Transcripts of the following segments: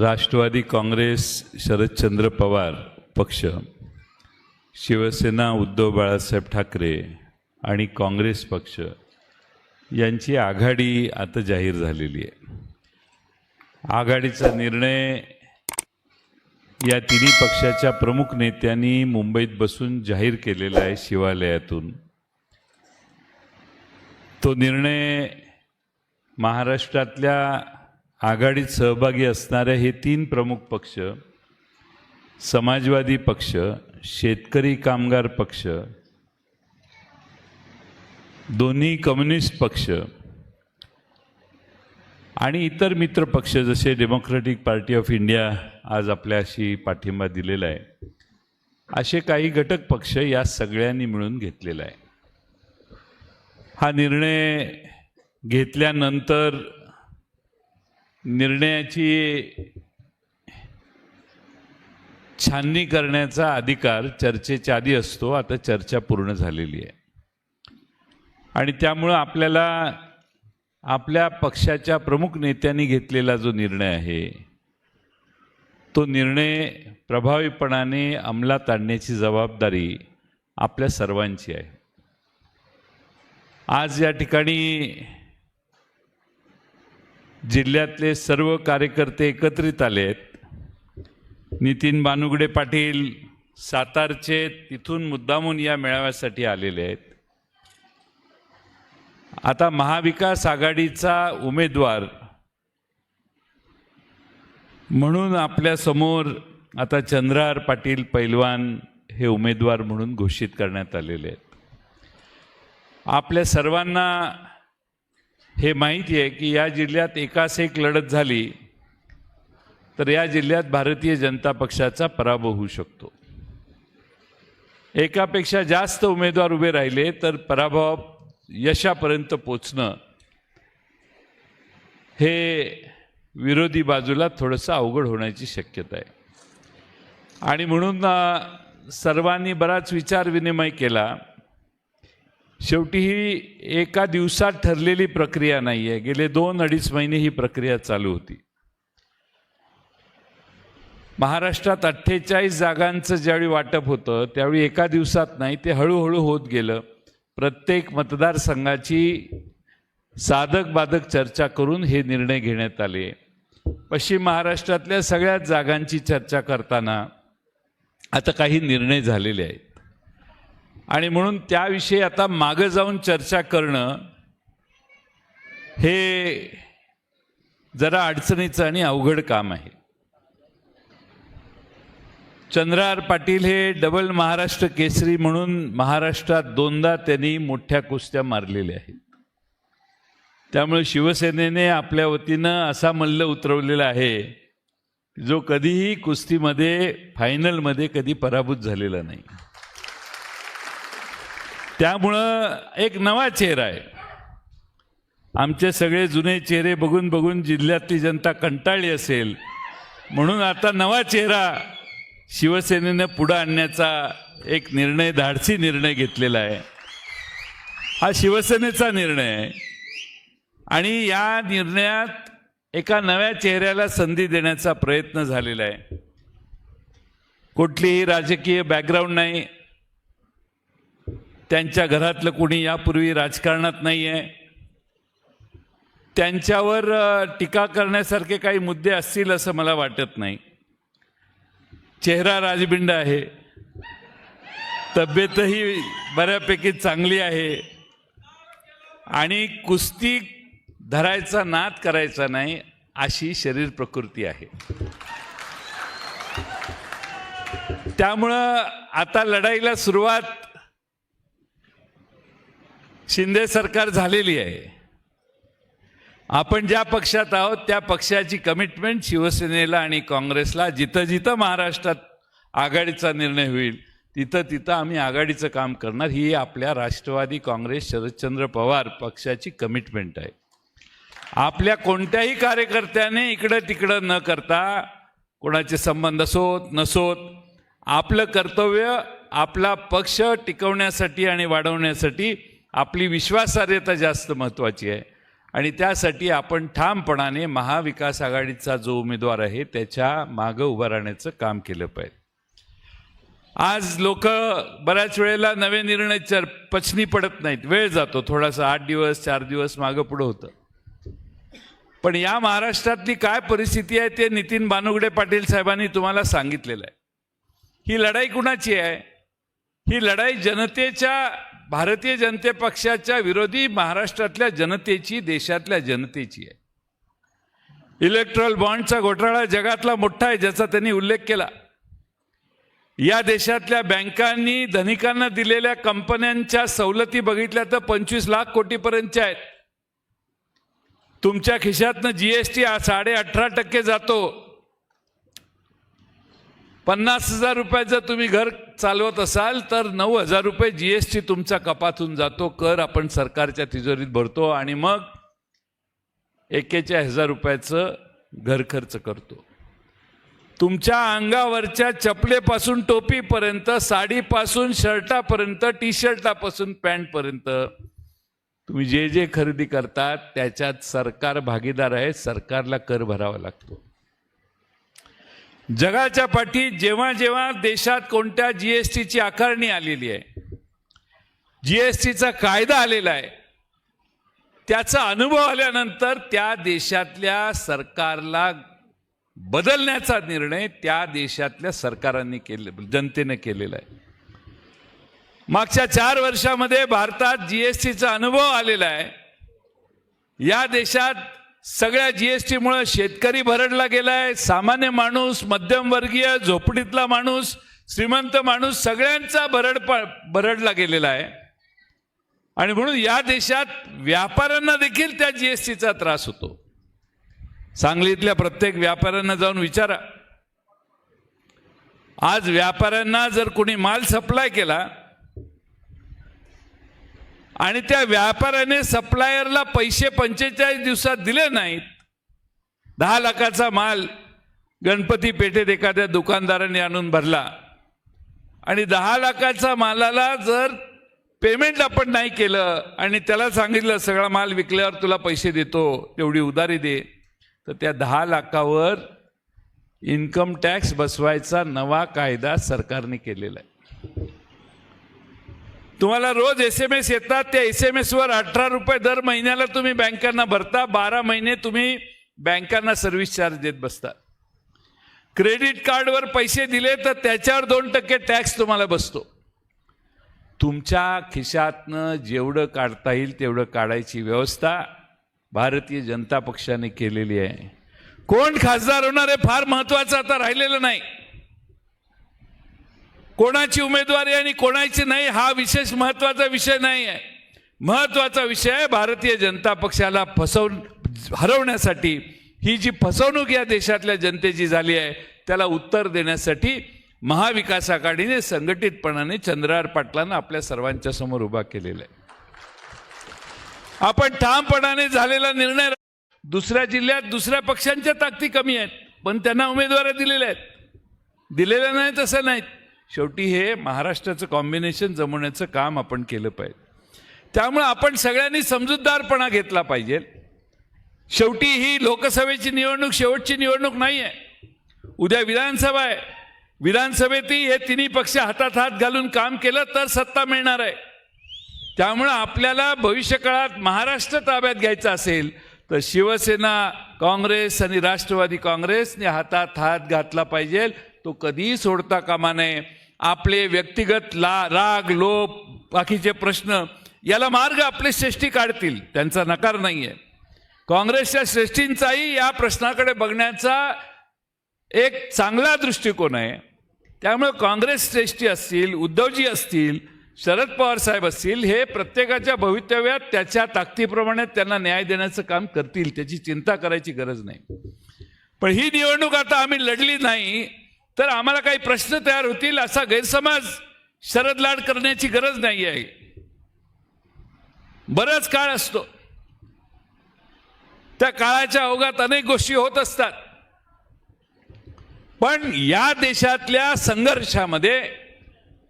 राष्ट्रवादी काँग्रेस शरदचंद्र पवार पक्ष शिवसेना उद्धव बाळासाहेब ठाकरे आणि काँग्रेस पक्ष यांची आघाडी आता जाहीर झालेली आहे. आघाडीचा निर्णय या तिन्ही पक्षाच्या प्रमुख नेत्यांनी मुंबईत बसून जाहीर केलेला आहे शिवालयातून. तो निर्णय महाराष्ट्रातल्या आघाडीत सहभागी असणारे हे तीन प्रमुख पक्ष समाजवादी पक्ष शेतकरी कामगार पक्ष दोन्ही कम्युनिस्ट पक्ष आणि इतर मित्र पक्ष जसे डेमोक्रेटिक पार्टी ऑफ इंडिया आज आपल्याशी पाठिंबा दिलेला आहे असे काही घटक पक्ष या सगळ्यांनी मिळून घेतलेला आहे. हा निर्णय घेतल्यानंतर निर्णयाची छाननी करण्याचा अधिकार चर्चेच्या आधी असतो. आता चर्चा पूर्ण झालेली आहे. आणि त्यामुळं आपल्याला आपल्या पक्षाच्या प्रमुख नेत्यांनी घेतलेला जो निर्णय आहे तो निर्णय प्रभावीपणाने अंमलात आणण्याची जबाबदारी आपल्या सर्वांची आहे. आज या ठिकाणी जिल्ह्यातले सर्व कार्यकर्ते एकत्रित आले आहेत. नितीन बानुगडे पाटील सातारचे तिथून मुद्दामून या मेळाव्यासाठी आलेले आहेत. आता महाविकास आघाडीचा उमेदवार म्हणून आपल्यासमोर आता चंद्रहार पाटील पैलवान हे उमेदवार म्हणून घोषित करण्यात आलेले आहेत. आपल्या सर्वांना हे माहिती आहे की या जिल्ह्यात एकास एक लढत झाली तर या जिल्ह्यात भारतीय जनता पक्षाचा पराभव होऊ शकतो. एकापेक्षा जास्त उमेदवार उभे राहिले तर पराभव यशापर्यंत पोचणं हे विरोधी बाजूला थोडंसं अवघड होण्याची शक्यता आहे. आणि म्हणून सर्वांनी बराच विचार विनिमय केला. शेवटी ही एका दिवसात ठरलेली प्रक्रिया नाही आहे गेले दोन अडीच महिने ही प्रक्रिया चालू होती. महाराष्ट्रात अठ्ठेचाळीस जागांचं ज्यावेळी वाटप होतं त्यावेळी एका दिवसात नाही ते हळूहळू होत गेलं. प्रत्येक मतदारसंघाची साधक बाधक चर्चा करून हे निर्णय घेण्यात आले. पश्चिम महाराष्ट्रातल्या सगळ्याच जागांची चर्चा करताना आता काही निर्णय झालेले आहेत. आणि म्हणून त्याविषयी आता मागं जाऊन चर्चा करणं हे जरा अडचणीचं आणि अवघड काम आहे. चंद्रार पाटील हे डबल महाराष्ट्र केसरी म्हणून महाराष्ट्रात दोनदा त्यांनी मोठ्या कुस्त्या मारलेल्या आहेत. त्यामुळे शिवसेनेने आपल्या वतीनं असा मल्ल उतरवलेला आहे जो कधीही कुस्तीमध्ये फायनलमध्ये कधी पराभूत झालेला नाही. त्यामुळं एक नवा चेहरा आहे. आमचे सगळे जुने चेहरे बघून बघून जिल्ह्यातली जनता कंटाळली असेल. म्हणून आता नवा चेहरा शिवसेनेनं पुढं आणण्याचा एक निर्णय धाडसी निर्णय घेतलेला आहे. हा शिवसेनेचा निर्णय आहे. आणि या निर्णयात एका नव्या चेहऱ्याला संधी देण्याचा प्रयत्न झालेला आहे. कुठलीही राजकीय बॅकग्राऊंड नाही. त्यांच्या घरातलं कुणी यापूर्वी राजकारणात नाही आहे त्यांच्यावर टीका करण्यासारखे काही मुद्दे असतील असं मला वाटत नाही. चेहरा राजबिंड आहे. तब्येतही बऱ्यापैकी चांगली आहे. आणि कुस्ती धरायचा नाद करायचा नाही अशी शरीर प्रकृती आहे. त्यामुळं आता लढाईला सुरुवात शिंदे सरकार झालेली आहे. आपण ज्या पक्षात आहोत त्या पक्षाची कमिटमेंट शिवसेनेला आणि काँग्रेसला जिथं जिथं महाराष्ट्रात आघाडीचा निर्णय होईल तिथं तिथं आम्ही आघाडीचं काम करणार. ही आपल्या राष्ट्रवादी काँग्रेस शरदचंद्र पवार पक्षाची कमिटमेंट आहे. आपल्या कोणत्याही कार्यकर्त्याने इकडं तिकडं न करता कोणाचे संबंध असोत नसोत आपलं कर्तव्य आपला पक्ष टिकवण्यासाठी आणि वाढवण्यासाठी आपली विश्वासार्हता जास्त महत्त्वाची आहे. आणि त्यासाठी आपण ठामपणाने महाविकास आघाडीचा जो उमेदवार आहे त्याच्या मागं उभं राहण्याचं काम केलं पाहिजे. आज लोक बऱ्याच वेळेला नवे निर्णय चर पचनी पडत नाहीत. वेळ जातो. थोडासा आठ दिवस चार दिवस मागं पुढं होतं. पण या महाराष्ट्रातली काय परिस्थिती आहे ते नितीन बानुगडे पाटील साहेबांनी तुम्हाला सांगितलेलं आहे. ही लढाई कुणाची आहे? ही लढाई जनतेच्या भारतीय जनते पक्षाच्या विरोधी महाराष्ट्रातल्या जनतेची देशातल्या जनतेची आहे. इलेक्ट्रॉल बॉन्डचा घोटाळा जगातला मोठा आहे ज्याचा त्यांनी उल्लेख केला. या देशातल्या बँकांनी धनिकांना दिलेल्या कंपन्यांच्या सवलती बघितल्या तर पंचवीस लाख कोटीपर्यंतच्या आहेत. तुमच्या खिशातनं जीएसटी साडे अठरा टक्के जातो. पन्नास हजार रुपयाचं तुम्ही घर चालवत असाल तर नऊ हजार रुपये जी एस टी तुमचा कपातून जातो. कर आपण सरकारच्या तिजोरीत भरतो आणि मग एक्केचाळीस हजार रुपयाचं घर खर्च करतो. तुमच्या अंगावरच्या चपलेपासून टोपीपर्यंत साडीपासून शर्टापर्यंत टी शर्टापासून पॅन्टपर्यंत तुम्ही जे जे खरेदी करतात त्याच्यात सरकार भागीदार आहे सरकारला कर भरावा लागतो. जगाच्या पाठी जेव्हा जेव्हा देशात कोणत्या जीएसटीची आकारणी आलेली आहे जीएसटीचा कायदा आलेला आहे त्याचा अनुभव आल्यानंतर त्या देशातल्या सरकारला बदलण्याचा निर्णय त्या देशातल्या सरकारांनी केले जनतेने केलेला आहे. मागच्या चार वर्षामध्ये भारतात जीएसटीचा अनुभव आलेला आहे. या देशात सगळ्या जीएसटीमुळं शेतकरी भरडला गेलाय सामान्य माणूस मध्यमवर्गीय झोपडीतला माणूस श्रीमंत माणूस सगळ्यांचा भरड भरडला गेलेला आहे. आणि म्हणून या देशात व्यापाऱ्यांना देखील त्या जीएसटीचा त्रास होतो. सांगलीतल्या प्रत्येक व्यापाऱ्यांना जाऊन विचारा. आज व्यापाऱ्यांना जर कोणी माल सप्लाय केला आणि त्या व्यापाऱ्याने सप्लायरला पैसे पंचेचाळीस दिवसात दिले नाहीत. दहा लाखाचा माल गणपती पेठेत एखाद्या दुकानदाराने आणून भरला. आणि दहा लाखाचा मालाला जर पेमेंट आपण नाही केलं आणि त्याला सांगितलं सगळा माल विकल्यावर तुला पैसे देतो तेवढी उधारी दे तर त्या दहा लाखावर इन्कम टॅक्स बसवायचा नवा कायदा सरकारने केलेला आहे. तुम्हाला रोज एस एम एस येतात त्या एस एम एसवर अठरा रुपये दर महिन्याला तुम्ही बँकांना भरता बारा महिने तुम्ही बँकांना सर्व्हिस चार्ज देत बसता. क्रेडिट कार्डवर पैसे दिले तर त्याच्यावर दोन टक्के टॅक्स तुम्हाला बसतो. तुमच्या खिशातनं जेवढं काढता येईल तेवढं काढायची व्यवस्था भारतीय जनता पक्षाने केलेली आहे. कोण खासदार होणार आहे फार महत्वाचं आता राहिलेलं नाही. कोणाची उमेदवारी आणि कोणाची नाही हा विशेष महत्त्वाचा विषय नाही आहे. महत्त्वाचा विषय आहे भारतीय जनता पक्षाला फसवून हरवण्यासाठी. ही जी फसवणूक या देशातल्या जनतेची झाली आहे त्याला उत्तर देण्यासाठी महाविकास आघाडीने संघटितपणाने चंद्रहार पाटलांना आपल्या सर्वांच्या समोर उभा केलेला आहे. आपण ठामपणाने झालेला निर्णय दुसऱ्या जिल्ह्यात दुसऱ्या पक्षांच्या ताकदी कमी आहेत पण त्यांना उमेदवार दिलेल्या आहेत. दिलेल्या नाहीत असं नाहीत. शेवटी हे महाराष्ट्राचं कॉम्बिनेशन जमवण्याचं काम आपण केलं पाहिजे. त्यामुळे आपण सगळ्यांनी समजूतदारपणा घेतला पाहिजे. शेवटी ही लोकसभेची निवडणूक शेवटची निवडणूक नाही आहे उद्या विधानसभा आहे. विधानसभेतही हे तिन्ही पक्ष हातात हात घालून काम केलं तर सत्ता मिळणार आहे. त्यामुळं आपल्याला भविष्यकाळात महाराष्ट्र ताब्यात घ्यायचा असेल तर शिवसेना काँग्रेस आणि राष्ट्रवादी काँग्रेसने हातात हात घातला पाहिजे. तो कधीही सोडता कामा नये. आपले व्यक्तिगत ला राग लोभ बाकीचे प्रश्न याला मार्ग आपले श्रेष्ठी काढतील. त्यांचा नकार नाही आहे काँग्रेसच्या श्रेष्ठींचाही या प्रश्नाकडे बघण्याचा एक चांगला दृष्टिकोन आहे. त्यामुळे काँग्रेस श्रेष्ठी असतील उद्धवजी असतील शरद पवार साहेब असतील हे प्रत्येकाच्या भवितव्यात त्याच्या ताकदीप्रमाणे त्यांना न्याय देण्याचं काम करतील त्याची चिंता करायची गरज नाही. पण ही निवडणूक आता आम्ही लढली नाही तर आम्हाला काही प्रश्न तयार होतील असा गैरसमज शरद लाड करण्याची गरज नाही आहे. बराच काळ असतो. त्या काळाच्या ओघात अनेक गोष्टी होत असतात. पण या देशातल्या संघर्षामध्ये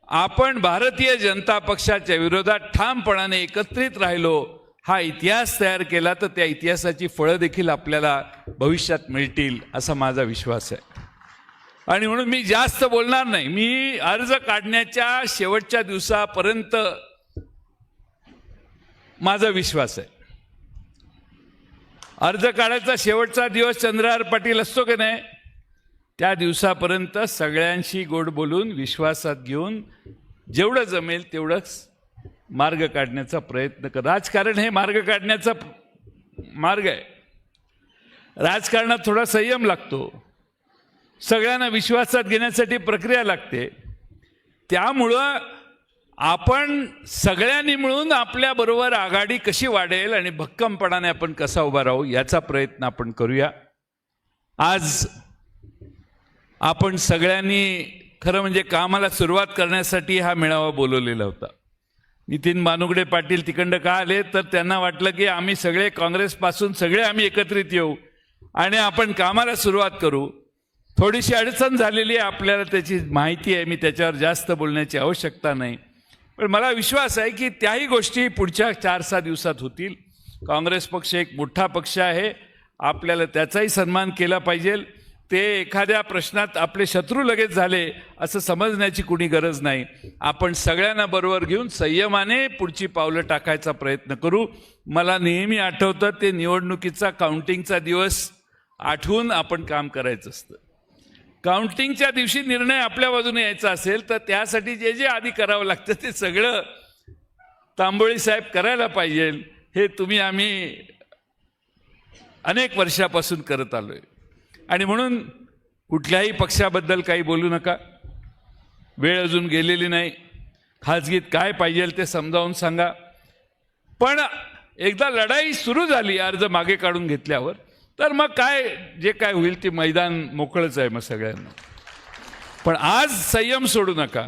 आपण भारतीय जनता पक्षाच्या विरोधात ठामपणाने एकत्रित राहिलो हा इतिहास तयार केला तर त्या इतिहासाची फळं देखील आपल्याला भविष्यात मिळतील असा माझा विश्वास आहे. आणि म्हणून मी जास्त बोलणार नाही. मी अर्ज काढण्याच्या शेवटच्या दिवसापर्यंत माझा विश्वास आहे. अर्ज काढायचा शेवटचा दिवस चंद्रहार पाटील असतो की नाही त्या दिवसापर्यंत सगळ्यांशी गोड बोलून विश्वासात घेऊन जेवढं जमेल तेवढंच मार्ग काढण्याचा प्रयत्न कर. राजकारण हे मार्ग काढण्याचा मार्ग आहे. राजकारणात थोडा संयम लागतो. सगळ्यांना विश्वासात घेण्यासाठी प्रक्रिया लागते. त्यामुळं आपण सगळ्यांनी मिळून आपल्याबरोबर आघाडी कशी वाढेल आणि भक्कमपणाने आपण कसा उभा राहू याचा प्रयत्न आपण करूया. आज आपण सगळ्यांनी खरं म्हणजे कामाला सुरुवात करण्यासाठी हा मेळावा बोलवलेला होता. नितीन बानुगडे पाटील तिकडं का आले तर त्यांना वाटलं की आम्ही सगळे काँग्रेसपासून सगळे आम्ही एकत्रित येऊ आणि आपण कामाला सुरुवात करू. थोडीशी अडचण झालेली आहे आपल्याला त्याची माहिती आहे. मी त्याच्यावर जास्त बोलण्याची आवश्यकता नाही. पण मला विश्वास आहे की त्याही गोष्टी पुढच्या चार सहा दिवसात होतील. काँग्रेस पक्ष एक मोठा पक्ष आहे. आपल्याला त्याचाही सन्मान केला पाहिजे. ते एखाद्या प्रश्नात आपले शत्रू लगेच झाले असं समजण्याची कुणी गरज नाही. आपण सगळ्यांना बरोबर घेऊन संयमाने पुढची पावलं टाकायचा प्रयत्न करू. मला नेहमी आठवतं ते निवडणुकीचा काउंटिंगचा दिवस आठवून आपण काम करायचं असतं. काउंटिंगच्या दिवशी निर्णय आपल्या बाजूने यायचा असेल तर त्यासाठी जे जे आधी करावं लागतं ते सगळं तांबोळी साहेब करायला पाहिजे. हे तुम्ही आम्ही अनेक वर्षापासून करत आलोय. आणि म्हणून कुठल्याही पक्षाबद्दल काही बोलू नका. वेळ अजून गेलेली नाही. खाजगीत काय पाहिजे ते समजावून सांगा. पण एकदा लढाई सुरू झाली अर्ज मागे काढून घेतल्यावर तर मग काय जे काय होईल ते मैदान मोकळंच आहे मग सगळ्यांना. पण आज संयम सोडू नका.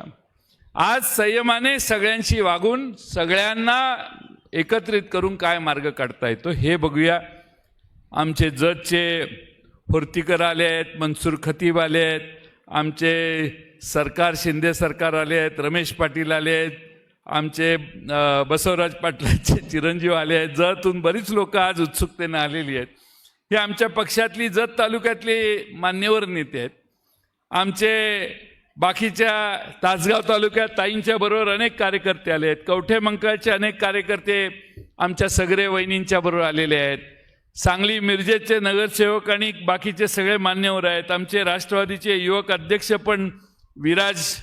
आज संयमाने सगळ्यांशी वागून सगळ्यांना एकत्रित करून काय मार्ग काढता येतो हे बघूया. आमचे जजचे होर्तीकर आले आहेत मनसूर खतीब आले आहेत आमचे सरकार शिंदे सरकार आले आहेत रमेश पाटील आले आहेत आमचे बसवराज पाटलाचे चिरंजीव आले आहेत. जतून बरीच लोक आज उत्सुकतेने आलेली आहेत. हे आमच्या पक्षातली जत तालुक्यातली मान्यवर नेते आहेत. आमचे बाकीच्या तासगाव तालुक्यात ताईंच्या बरोबर अनेक कार्यकर्ते आले आहेत. कवठे मंकाळचे अनेक कार्यकर्ते आमच्या सगरे वहिनींच्या बरोबर आलेले आहेत. सांगली मिरजेचे नगरसेवक आणि बाकीचे सगळे मान्यवर आहेत. आमचे राष्ट्रवादीचे युवक अध्यक्ष पण विराज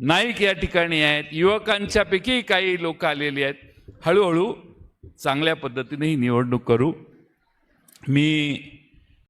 नाईक या ठिकाणी आहेत. युवकांच्यापैकी काही लोक आलेली आहेत. हळूहळू चांगल्या पद्धतीने ही निवडणूक करू. मी